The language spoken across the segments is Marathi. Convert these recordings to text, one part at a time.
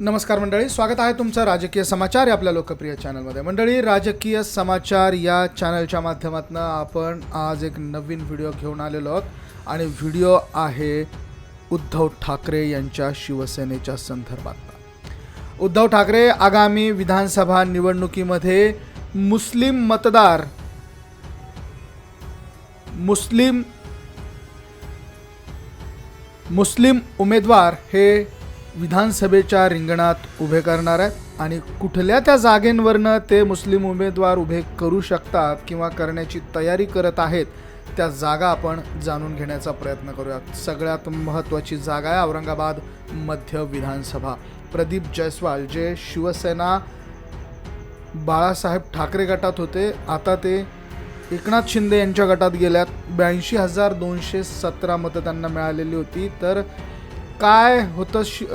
नमस्कार मंडळी स्वागत आहे तुमचं राजकीय समाचार या आपल्या लोकप्रिय चॅनलमध्ये. मंडळी राजकीय समाचार या चॅनलच्या माध्यमातून आपण आज एक नवीन व्हिडिओ घेऊन आलेलो आहोत आणि व्हिडिओ आहे उद्धव ठाकरे यांच्या शिवसेनेच्या संदर्भात उद्धव ठाकरे आगामी विधानसभा निवडणुकीमध्ये मुस्लिम मतदार मुस्लिम मुस्लिम उमेदवार हे विधानसभेच्या रिंगणात उभे करणार आहेत आणि कुठल्या त्या जागेंवरनं ते मुस्लिम उमेदवार उभे करू शकतात किंवा करण्याची तयारी करत आहेत त्या जागा आपण जाणून घेण्याचा प्रयत्न करूयात. सगळ्यात महत्त्वाची जागा आहे औरंगाबाद मध्य विधानसभा. प्रदीप जयस्वाल जे शिवसेना बाळासाहेब ठाकरे गटात होते आता ते एकनाथ शिंदे यांच्या गटात गेल्यात. ब्याऐंशी हजार दोनशे सतरा मतं त्यांना मिळालेली होती तर काय होतं शि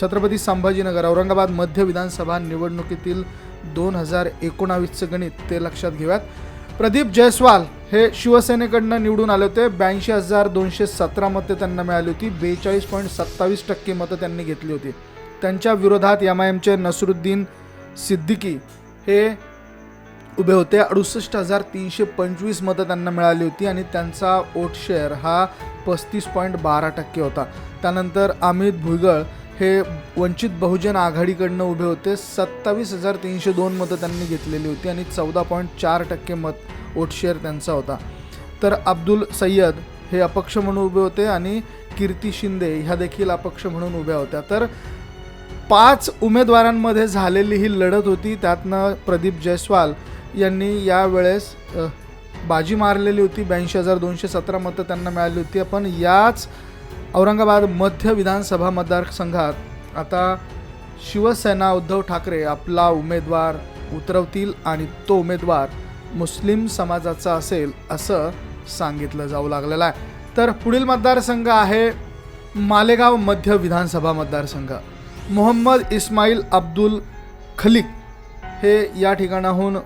छत्रपती संभाजीनगर औरंगाबाद मध्य विधानसभा निवडणुकीतील दोन हजार एकोणावीसचं गणित ते लक्षात घेऊयात. प्रदीप जयस्वाल हे शिवसेनेकडनं निवडून आले होते. ब्याऐंशी हजार दोनशे सतरा मतं त्यांना मिळाली होती. बेचाळीस पॉईंट सत्तावीस टक्के मतं त्यांनी घेतली होती. त्यांच्या विरोधात एम आय एमचे नसरुद्दीन सिद्दीकी हे उभे होते. अडुसष्ट हजार तीनशे पंचवीस मतं त्यांना मिळाली होती आणि त्यांचा वोट शेअर हा पस्तीस पॉईंट बारा टक्के होता. त्यानंतर अमित भुईगळ हे वंचित बहुजन आघाडीकडनं उभे होते. सत्तावीस हजार तीनशे दोन मतं त्यांनी घेतलेली होती आणि चौदा पॉईंट चार टक्के मत वोट शेअर त्यांचा होता. तर अब्दुल सय्यद हे अपक्ष म्हणून उभे होते आणि कीर्ती शिंदे ह्या देखील अपक्ष म्हणून उभ्या होत्या. तर पाच उमेदवारांमध्ये झालेली ही लढत होती. त्यातनं प्रदीप जयस्वाल यांनी यावेळेस बाजी मारलेली होती. ब्याऐंशी हजार दोनशे सतरा मतं त्यांना मिळाली होती. पण याच औरंगाबाद मध्य विधानसभा मतदारसंघात आता शिवसेना उद्धव ठाकरे आपला उमेदवार उतरवतील आणि तो उमेदवार मुस्लिम समाजाचा असेल असं सांगितलं जाऊ लागलेलं आहे. तर पुढील मतदारसंघ आहे मालेगाव मध्य विधानसभा मतदारसंघ. मोहम्मद इस्माईल अब्दुल खलिक हे या ठिकाणाहून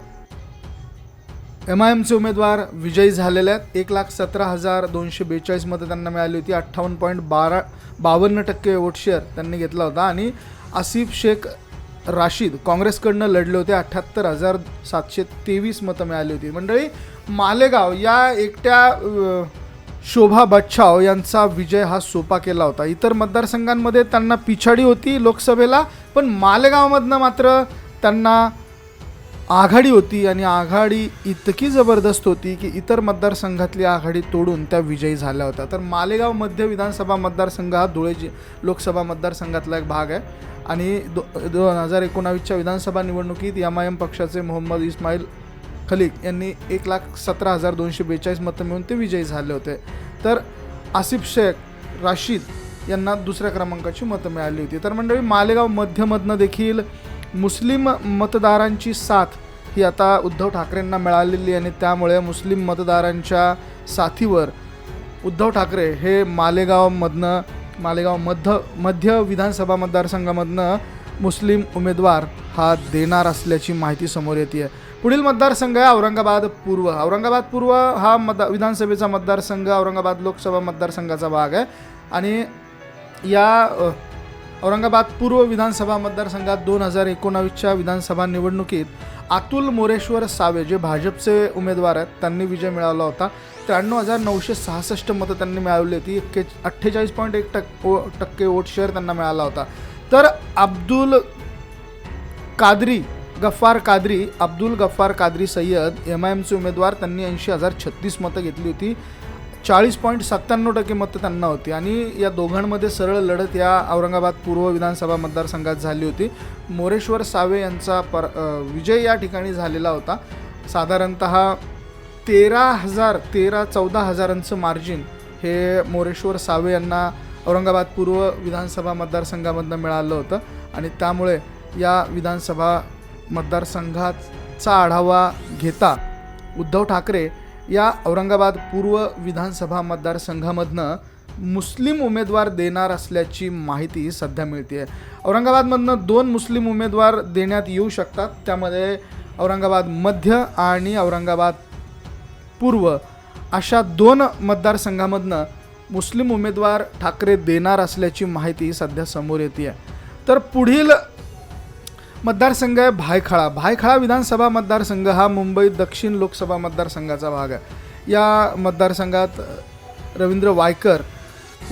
एम आय एमचे उमेदवार विजयी झालेले आहेत. एक लाख सतरा हजार दोनशे बेचाळीस मतं त्यांना मिळाली होती. अठ्ठावन्न पॉईंट बारा बावन्न टक्के वोट शेअर त्यांनी घेतला होता. आणि आसिफ शेख राशीद काँग्रेसकडनं लढले होते. अठ्ठ्याहत्तर हजार सातशे तेवीस मतं मिळाली होती. मंडळी मालेगाव या एकट्या शोभा बच्छाव यांचा विजय हा सोपा केला होता. इतर मतदारसंघांमध्ये त्यांना पिछाडी होती लोकसभेला पण मालेगावमधनं मात्र त्यांना आघाडी होती आणि आघाडी इतकी जबरदस्त होती की इतर मतदारसंघातली आघाडी तोडून त्या विजयी झाल्या होत्या. तर मालेगाव मध्य विधानसभा मतदारसंघ हा धुळे जि लोकसभा मतदारसंघातला एक भाग आहे. आणि दो दोन हजार एकोणावीसच्या विधानसभा निवडणुकीत एम आय एम पक्षाचे मोहम्मद इस्माईल खलीक यांनी एक लाख सतरा हजार दोनशे बेचाळीस मतं मिळून ते विजयी झाले होते. तर आसिफ शेख राशीद यांना दुसऱ्या क्रमांकाची मतं मिळाली होती. तर मंडळी मालेगाव मध्यमधनं देखील मुस्लिम मतदारांची साथ ही आता उद्धव ठाकरेंना मिळालेली आहे आणि त्यामुळे मुस्लिम मतदारांच्या साथीवर उद्धव ठाकरे हे मालेगावमधनं मालेगाव मध्य मध्य विधानसभा मतदारसंघामधनं मुस्लिम उमेदवार हा देणार असल्याची माहिती समोर येते आहे पुढील मतदारसंघ आहे औरंगाबाद पूर्व. औरंगाबाद पूर्व हा मत विधानसभेचा मतदारसंघ औरंगाबाद लोकसभा मतदारसंघाचा भाग आहे. आणि या औरंगाबाद पूर्व विधानसभा मतदारसंघात दोन हजार एकोणावीसच्या विधानसभा निवडणुकीत अतुल मोरेश्वर सावे जे भाजपचे उमेदवार आहेत त्यांनी विजय मिळवला होता. त्र्याण्णव हजार नऊशे सहासष्ट मतं त्यांनी मिळवली होती. एक्के अठ्ठेचाळीस पॉईंट एक टक्के टक्के वोट शेअर त्यांना मिळाला होता. तर अब्दुल कादरी गफ्फार कादरी अब्दुल गफ्फार कादरी सय्यद एम आय एमचे उमेदवार त्यांनी ऐंशी हजार छत्तीस मतं घेतली होती. चाळीस पॉईंट सत्त्याण्णव टक्के मतं त्यांना होती. आणि या दोघांमध्ये सरळ लढत या औरंगाबाद पूर्व विधानसभा मतदारसंघात झाली होती. मोरेश्वर सावे यांचा पर विजय या ठिकाणी झालेला होता. साधारणत तेरा हजार तेरा चौदा हजारांचं मार्जिन हे मोरेश्वर सावे यांना औरंगाबाद पूर्व विधानसभा मतदारसंघामधनं मिळालं होतं. आणि त्यामुळे या विधानसभा मतदारसंघाचा आढावा घेता उद्धव ठाकरे या औरंगाबाद पूर्व विधानसभा मतदारसंघामधनं मुस्लिम उमेदवार देणार असल्याची माहिती सध्या मिळते औरंगाबादमधनं दोन मुस्लिम उमेदवार देण्यात येऊ शकतात. त्यामध्ये औरंगाबाद मध्य आणि औरंगाबाद पूर्व. अशा दोन मतदारसंघामधनं मुस्लिम उमेदवार ठाकरे देणार असल्याची माहिती सध्या समोर येते तर पुढील मतदारसंघ आहे भायखळा. भायखळा विधानसभा मतदारसंघ हा मुंबई दक्षिण लोकसभा मतदारसंघाचा भाग आहे. या मतदारसंघात रवींद्र वायकर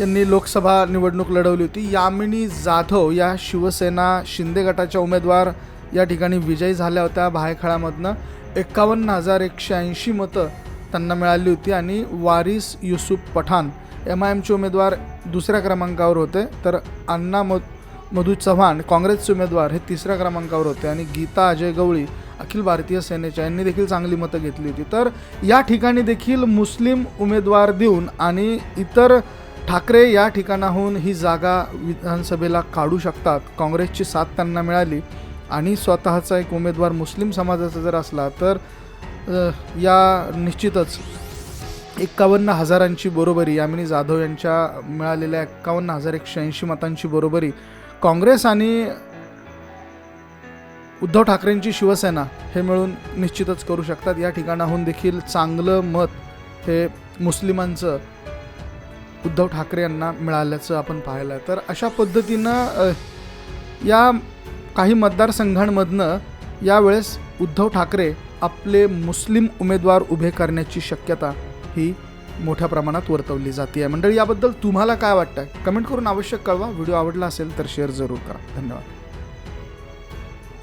यांनी लोकसभा निवडणूक लढवली होती. यामिनी जाधव या शिवसेना शिंदे गटाच्या उमेदवार या ठिकाणी विजयी झाल्या होत्या. भायखळामधनं एकावन्न हजार एकशे ऐंशी मतं त्यांना मिळाली होती आणि वारिस युसुफ पठाण एम आय एमचे उमेदवार दुसऱ्या क्रमांकावर होते. तर अण्णा मत मधू चव्हाण काँग्रेसचे उमेदवार हे तिसऱ्या क्रमांकावर होते आणि गीता अजय गवळी अखिल भारतीय सेनेच्या यांनी देखील चांगली मतं घेतली होती. तर या ठिकाणी देखील मुस्लिम उमेदवार देऊन आणि इतर ठाकरे या ठिकाणाहून ही जागा विधानसभेला काढू शकतात. काँग्रेसची साथ त्यांना मिळाली आणि स्वतःचा एक उमेदवार मुस्लिम समाजाचा जर असला तर या निश्चितच एक्कावन्न हजारांची बरोबरी यामिनी जाधव यांच्या मिळालेल्या एक्कावन्न हजार एकशे ऐंशी मतांची बरोबरी काँग्रेस आणि उद्धव ठाकरेंची शिवसेना हे मिळून निश्चितच करू शकतात. या ठिकाणाहून देखील चांगलं मत हे मुस्लिमांचं उद्धव ठाकरे यांना मिळाल्याचं आपण पाहिलं. आहे तर अशा पद्धतीनं या काही मतदारसंघांमधनं यावेळेस उद्धव ठाकरे आपले मुस्लिम उमेदवार उभे करण्याची शक्यता ही मोठ्या प्रमाणात वर्तवली जाते आहे. मंडळी याबद्दल तुम्हाला काय वाटतं कमेंट करून आवश्यक कळवा. व्हिडिओ आवडला असेल तर शेअर जरूर करा. धन्यवाद.